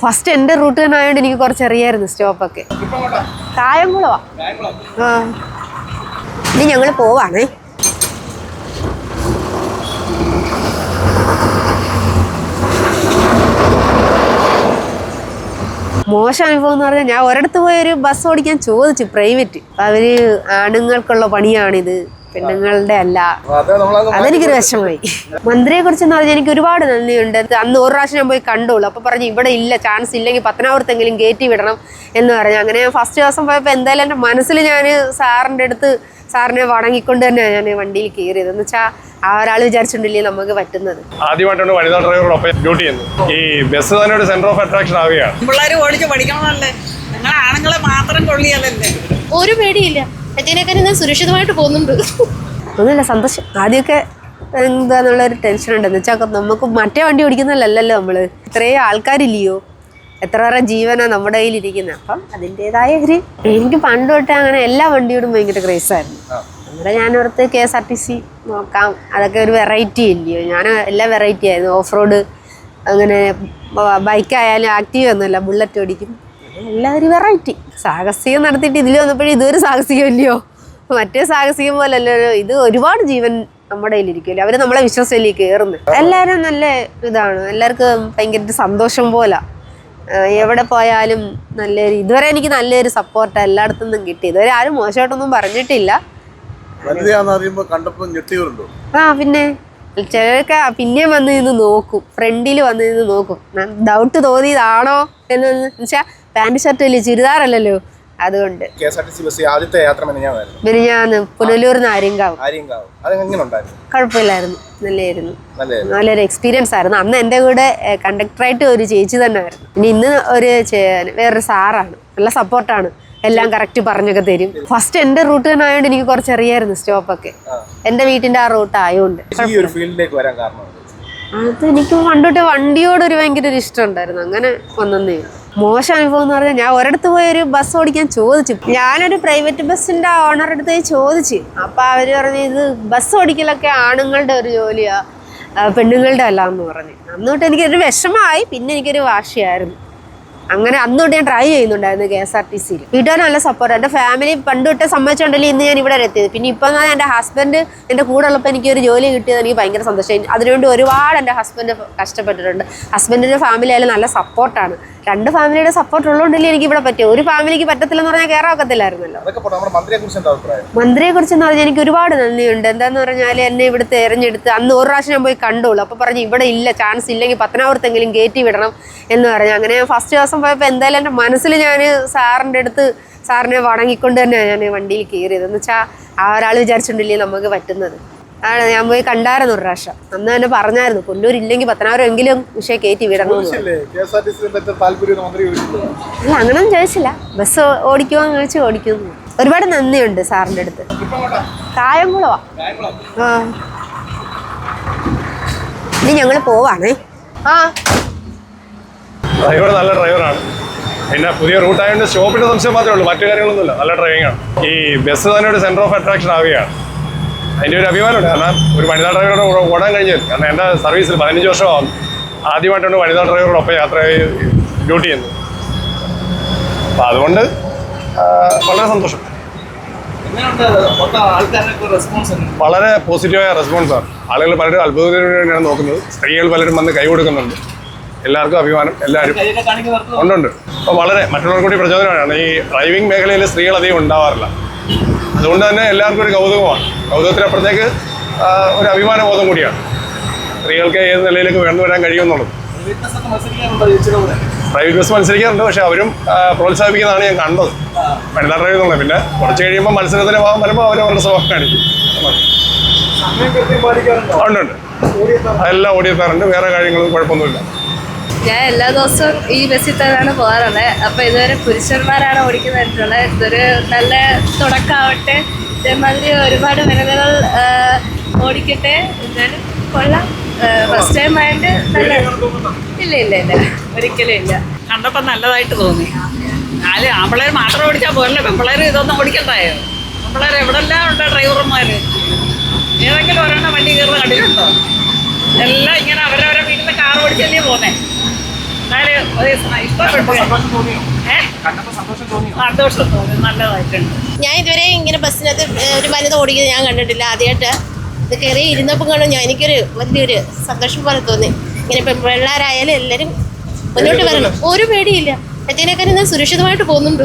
First എന്റെ root തന്നെ ആയതുകൊണ്ട് എനിക്ക് കുറച്ച് അറിയായിരുന്നു സ്റ്റോപ്പൊക്കെ. കായംകുളവാ. ആ. ഇനി ഞങ്ങൾ പോവാണേ. മോശം അനുഭവം എന്ന് പറഞ്ഞാൽ ഞാൻ ഒരിടത്ത് പോയി ഒരു ബസ് ഓടിക്കാൻ ചോദിച്ചു പ്രൈവറ്റ്. അവർ ആണുങ്ങൾക്കുള്ള പണിയാണിത്. പെണ്ണുങ്ങളുടെ അല്ല. അതെനിക്കൊരു വിഷമമായി. മന്ത്രിയെ കുറിച്ച് എന്ന് പറഞ്ഞാൽ എനിക്ക് ഒരുപാട് നന്ദിയുണ്ട് അന്ന് ഒരു പ്രാവശ്യം ഞാൻ പോയി കണ്ടോളൂ അപ്പൊ പറഞ്ഞു ഇവിടെ ഇല്ല ചാൻസ് ഇല്ലെങ്കിൽ പത്തനാപുരത്തെങ്കിലും കയറ്റി വിടണം എന്ന് പറഞ്ഞു. അങ്ങനെ ഞാൻ ഫസ്റ്റ് ദിവസം പോയപ്പോൾ എന്തായാലും എന്റെ മനസ്സിൽ ഞാൻ സാറിന്റെ അടുത്ത് സാറിനെ വണങ്ങിക്കൊണ്ട് തന്നെയാണ് ഞാൻ വണ്ടിയിൽ കയറിയത്. എന്ന് വെച്ചാൽ ആ ഒരാൾ വിചാരിച്ചിട്ടില്ലേ നമുക്ക് പറ്റുന്നത്. ആദ്യമായിട്ടാണ് വനിതാ ഡ്രൈവറോടൊപ്പം ഡ്യൂട്ടി ചെയ്യുന്നത്. ഈ ബസ് തന്നെ ഒരു സെന്റർ ഓഫ് അട്രാക്ഷൻ ആവുകയാണ്. പിള്ളേർ ഓടിച്ച് പഠിക്കണമല്ലേ നിങ്ങൾ ആണുങ്ങളെ മാത്രം കൊള്ളിയാലല്ലേ? ഒരു പേടിയില്ല. ഇതിനേക്കാളും ഞാൻ സുരക്ഷിതമായിട്ട് പോകുന്നുണ്ട്. ഒന്നുമില്ല സന്തോഷം. ആദ്യമൊക്കെ എന്താന്നുള്ള ഒരു ടെൻഷൻ ഉണ്ട് എന്ന് വെച്ചാൽ നമുക്ക് മറ്റേ വണ്ടി ഓടിക്കുന്നതല്ലല്ലോ നമ്മൾ. ഇത്രയും ആൾക്കാരില്ലയോ? എത്ര പേരെ ജീവനാണ് നമ്മുടെ കയ്യിൽ ഇരിക്കുന്നത് അപ്പം അതിന്റെതായ ഒരു എനിക്ക് പണ്ട് തൊട്ടേ അങ്ങനെ എല്ലാ വണ്ടിയോടും ഭയങ്കര ക്രേസായിരുന്നു അങ്ങനെ ഞാൻ ഓർത്ത് K S R T C നോക്കാം. അതൊക്കെ ഒരു വെറൈറ്റി ഇല്ലയോ? ഞാൻ എല്ലാ വെറൈറ്റി ആയിരുന്നു. ഓഫ് റോഡ് അങ്ങനെ ബൈക്കായാലും ആക്റ്റീവ് ഒന്നുമല്ല. ബുള്ളറ്റ് ഓടിക്കും. എല്ലാം ഒരു വെറൈറ്റി. സാഹസികം നടത്തിയിട്ട് ഇതിൽ വന്നപ്പോഴും ഇതൊരു സാഹസികം ഇല്ലയോ മറ്റേ സാഹസികം പോലല്ലോ ഇത് ഒരുപാട് ജീവൻ നമ്മുടെ കയ്യിലിരിക്കുമല്ലോ അവർ നമ്മളെ വിശ്വസത്തിൽ കയറുന്നു എല്ലാവരും നല്ല ഇതാണ്. എല്ലാവർക്കും ഭയങ്കര സന്തോഷം പോലെ. എവിടെ പോയാലും നല്ലൊരു ഇതുവരെ എനിക്ക് നല്ലൊരു സപ്പോർട്ട് എല്ലായിടത്തു നിന്നും കിട്ടി. ഇതുവരെ ആരും മോശമായിട്ടൊന്നും പറഞ്ഞിട്ടില്ല. ആ പിന്നെ ചിലരൊക്കെ പിന്നെ വന്ന് നിന്ന് നോക്കും. ഫ്രണ്ടിൽ വന്ന് നിന്ന് നോക്കും. ഡൗട്ട് തോന്നിയതാണോ? എന്ന് വെച്ചാൽ പാന്റ് ഷർട്ട് ചുരിദാറല്ലല്ലോ അതുകൊണ്ട്. ആദ്യത്തെ യാത്ര പുനലൂർന്ന് ആര്യങ്കാവ്. കുഴപ്പമില്ലായിരുന്നു. നല്ലായിരുന്നു നല്ലൊരു എക്സ്പീരിയൻസ് ആയിരുന്നു. അന്ന് എന്റെ കൂടെ കണ്ടക്ടറായിട്ട് ഒരു ചേച്ചി തന്നെ ആയിരുന്നു. പിന്നെ ഇന്ന് ഒരു വേറൊരു സാറാണ്. നല്ല സപ്പോർട്ടാണ് എല്ലാം കറക്റ്റ് പറഞ്ഞൊക്കെ തരും. ഫസ്റ്റ് എന്റെ റൂട്ട് തന്നെ ആയതുകൊണ്ട് എനിക്ക് കുറച്ച് അറിയായിരുന്നു സ്റ്റോപ്പൊക്കെ എന്റെ വീട്ടിന്റെ ആ റൂട്ട് ആയതുകൊണ്ട് അത് എനിക്ക് പണ്ടോട്ട് വണ്ടിയോട് ഒരു ഭയങ്കര ഒരു ഇഷ്ടം ഉണ്ടായിരുന്നു. അങ്ങനെ വന്നേ മോശം അനുഭവം എന്ന് പറഞ്ഞാൽ ഞാൻ ഒരിടത്ത് പോയി ഒരു ബസ് ഓടിക്കാൻ ചോദിച്ചു. ഞാനൊരു പ്രൈവറ്റ് ബസ്സിന്റെ ഓണറെടുത്ത് ചോദിച്ചു. അപ്പൊ അവർ പറഞ്ഞു ഇത് ബസ് ഓടിക്കലൊക്കെ ആണുങ്ങളുടെ ഒരു ജോലിയാ പെണ്ണുങ്ങളുടെ അല്ല എന്ന് പറഞ്ഞു. അന്ന് തൊട്ട് എനിക്കൊരു വിഷമമായി പിന്നെ എനിക്കൊരു വാശിയായിരുന്നു. അങ്ങനെ അന്ന് തൊട്ട് ഞാൻ ട്രൈ ചെയ്യുന്നുണ്ടായിരുന്നു കെ എസ് ആർ ടി സിയിൽ വീട്ടുകാർ നല്ല സപ്പോർട്ട് എന്റെ ഫാമിലി പണ്ട് തൊട്ട് സമ്മതിച്ചുകൊണ്ടല്ലേ ഇന്ന് ഞാൻ ഇവിടെ എത്തിയത്. പിന്നെ ഇപ്പം എന്റെ ഹസ്ബൻഡ് എന്റെ കൂടെ ഉള്ളപ്പോൾ എനിക്ക് ഒരു ജോലി കിട്ടിയത് എനിക്ക് ഭയങ്കര സന്തോഷമായി അതിനുവേണ്ടി ഒരുപാട് എന്റെ ഹസ്ബൻഡ് കഷ്ടപ്പെട്ടിട്ടുണ്ട്. ഹസ്ബൻഡിന്റെ ഫാമിലി ആയാലും നല്ല സപ്പോർട്ടാണ് രണ്ട് ഫാമിലിയുടെ സപ്പോർട്ട് ഉള്ളതുകൊണ്ടല്ലേ എനിക്ക് ഇവിടെ പറ്റും ഒരു ഫാമിലിക്ക് പറ്റത്തില്ലെന്ന് പറഞ്ഞാൽ കയറാൻ ഒക്കത്തില്ലായിരുന്നല്ലോ മന്ത്രിയെ കുറിച്ച് എന്ന് പറഞ്ഞാൽ എനിക്ക് ഒരുപാട് നന്ദിയുണ്ട്. എന്താന്ന് പറഞ്ഞാൽ എന്നെ ഇവിടുത്തെ എറിഞ്ഞെടുത്ത് അന്ന് ഒരു പ്രാവശ്യം ഞാൻ പോയി കണ്ടോളൂ. അപ്പോൾ പറഞ്ഞു ഇവിടെ ഇല്ല ചാൻസ് ഇല്ലെങ്കിൽ പത്തനാപുരത്തെങ്കിലും കയറ്റി വിടണം എന്ന് പറഞ്ഞു. അങ്ങനെ ഞാൻ ഫസ്റ്റ് ദിവസം പോയപ്പോൾ എന്തായാലും എന്റെ മനസ്സിൽ ഞാൻ സാറിന്റെ അടുത്ത് സാറിനെ വണങ്ങിക്കൊണ്ട് തന്നെയാണ് ഞാൻ വണ്ടിയിൽ കയറിയത്. എന്ന് വെച്ചാൽ ആ ഒരാൾ വിചാരിച്ചിട്ടില്ലേ നമുക്ക് പറ്റുന്നത്. ആണ് ഞാൻ പോയി കണ്ടായിരുന്നു ഒരു പ്രാവശ്യം. അന്ന് തന്നെ പറഞ്ഞായിരുന്നു കൊല്ലൂർ ഇല്ലെങ്കിൽ പത്തനാപുരം എങ്കിലും വിഷയം കയറ്റി വിടണം അല്ല അങ്ങനൊന്നും ചോദിച്ചില്ല. ബസ് ഓടിക്കുമോ എന്ന് ചോദിച്ചു ഓടിക്കുന്നു ഒരുപാട് നന്ദിയുണ്ട് സാറിന്റെ അടുത്ത്. കായംകുളവാ. ആ. ഇനി ഞങ്ങൾ പോവാണേ. ആ. ഡ്രൈവർ നല്ല ഡ്രൈവറാണ്. പിന്നെ പുതിയ റൂട്ടായതുകൊണ്ട് സ്റ്റോപ്പിന്റെ സംശയം മാത്രമേ ഉള്ളൂ. മറ്റു കാര്യങ്ങളൊന്നുമില്ല. നല്ല ഡ്രൈവിംഗ് ആണ് ഈ ബസ് തന്നെ ഒരു സെന്റർ ഓഫ് അട്രാക്ഷൻ ആവുകയാണ്. അതിന്റെ ഒരു അഭിമാനമുണ്ട് കാരണം ഒരു വനിതാ ഡ്രൈവറോട് ഓടാൻ കഴിഞ്ഞത് കാരണം എന്റെ സർവീസിൽ പതിനഞ്ച് വർഷമാകും ആദ്യമായിട്ടാണ് വനിതാ ഡ്രൈവറോടൊപ്പം യാത്ര ഡ്യൂട്ടി ചെയ്യുന്നത്. അപ്പം അതുകൊണ്ട് വളരെ സന്തോഷം. വളരെ പോസിറ്റീവായ റെസ്പോൺസാണ് ആളുകൾ പലരും അത്ഭുതത്തിനാണ് നോക്കുന്നത്. സ്ത്രീകൾ പലരും വന്ന് കൈ കൊടുക്കുന്നുണ്ട്. എല്ലാവർക്കും അഭിമാനം എല്ലാവരും ഉണ്ടുണ്ട് അപ്പോൾ വളരെ മറ്റുള്ളവർക്കൂടി പ്രചോദനമാണ്. ഈ ഡ്രൈവിംഗ് മേഖലയിൽ സ്ത്രീകൾ അധികം ഉണ്ടാവാറില്ല. അതുകൊണ്ട് തന്നെ എല്ലാവർക്കും ഒരു കൗതുകമാണ്. കൗതുകത്തിനപ്പുറത്തേക്ക് ഒരു അഭിമാന ബോധം കൂടിയാണ്. സ്ത്രീകൾക്ക് ഏത് നിലയിലേക്ക് ഉയർന്നു വരാൻ കഴിയുമെന്നുള്ളത്. പ്രൈവറ്റ് ബസ് മത്സരിക്കാറുണ്ട് പക്ഷെ അവരും പ്രോത്സാഹിപ്പിക്കുന്നതാണ് ഞാൻ കണ്ടത്. വനിതാ ഡ്രൈവ് എന്നുള്ളത് പിന്നെ കുറച്ച് കഴിയുമ്പോൾ മത്സരത്തിന് ഭാഗം വരുമ്പോൾ അവർ അവരുടെ സ്വഭാവം കാണിക്കും. ഉണ്ട് ഉണ്ട്. അതെല്ലാം ഓടിയെത്താറുണ്ട്. വേറെ കാര്യങ്ങളും കുഴപ്പമൊന്നുമില്ല. ഞാൻ എല്ലാ ദിവസവും ഈ ബസ്സിൽ തന്നെയാണ് പോകാറുള്ളത് അപ്പം ഇതുവരെ പുരുഷന്മാരാണ് ഓടിക്കുന്നതായിട്ടുള്ളത്. ഇതൊരു നല്ല തുടക്കമാവട്ടെ. ഇതേമാതിരി ഒരുപാട് വനിതകൾ ഓടിക്കട്ടെ. എന്നാലും കൊള്ളാം. ഫസ്റ്റ് ടൈം ആയിട്ട് നല്ല ഇല്ല ഇല്ല ഇല്ല. ഒരിക്കലും ഇല്ല. കണ്ടപ്പോൾ നല്ലതായിട്ട് തോന്നി. ആരും ആമ്പിളേർ മാത്രം ഓടിച്ചാൽ പോരല്ലേ? പെമ്പിളേർ ഇതൊന്നും ഓടിക്കണ്ടായോ? പെമ്പിളേർ എവിടെല്ലാം ഉണ്ട് ഡ്രൈവർമാർ ഏതെങ്കിലും ഒരെണ്ണം വണ്ടി കയറുന്ന കണ്ടിട്ടുണ്ടോ? എല്ലാം ഇങ്ങനെ അവരവരെ വീട്ടിൽ കാർ ഓടിച്ചല്ലേ പോന്നെ. ഞാൻ ഇതുവരെ ഇങ്ങനെ ബസ്സിനകത്ത് ഒരു വനിത ഓടിക്കുന്നത് ഞാൻ കണ്ടിട്ടില്ല ആദ്യമായിട്ട് ഇത് കയറി ഇരുന്നപ്പോൾ കാണും ഞാൻ എനിക്കൊരു വലിയൊരു സന്തോഷം പോലെ തോന്നി. ഇങ്ങനെ ഇപ്പം പിള്ളേരായാലും എല്ലാവരും മുന്നോട്ട് വരണം. ഒരു പേടിയില്ല. മറ്റേനേക്കാളും ഞാൻ സുരക്ഷിതമായിട്ട് പോകുന്നുണ്ട്.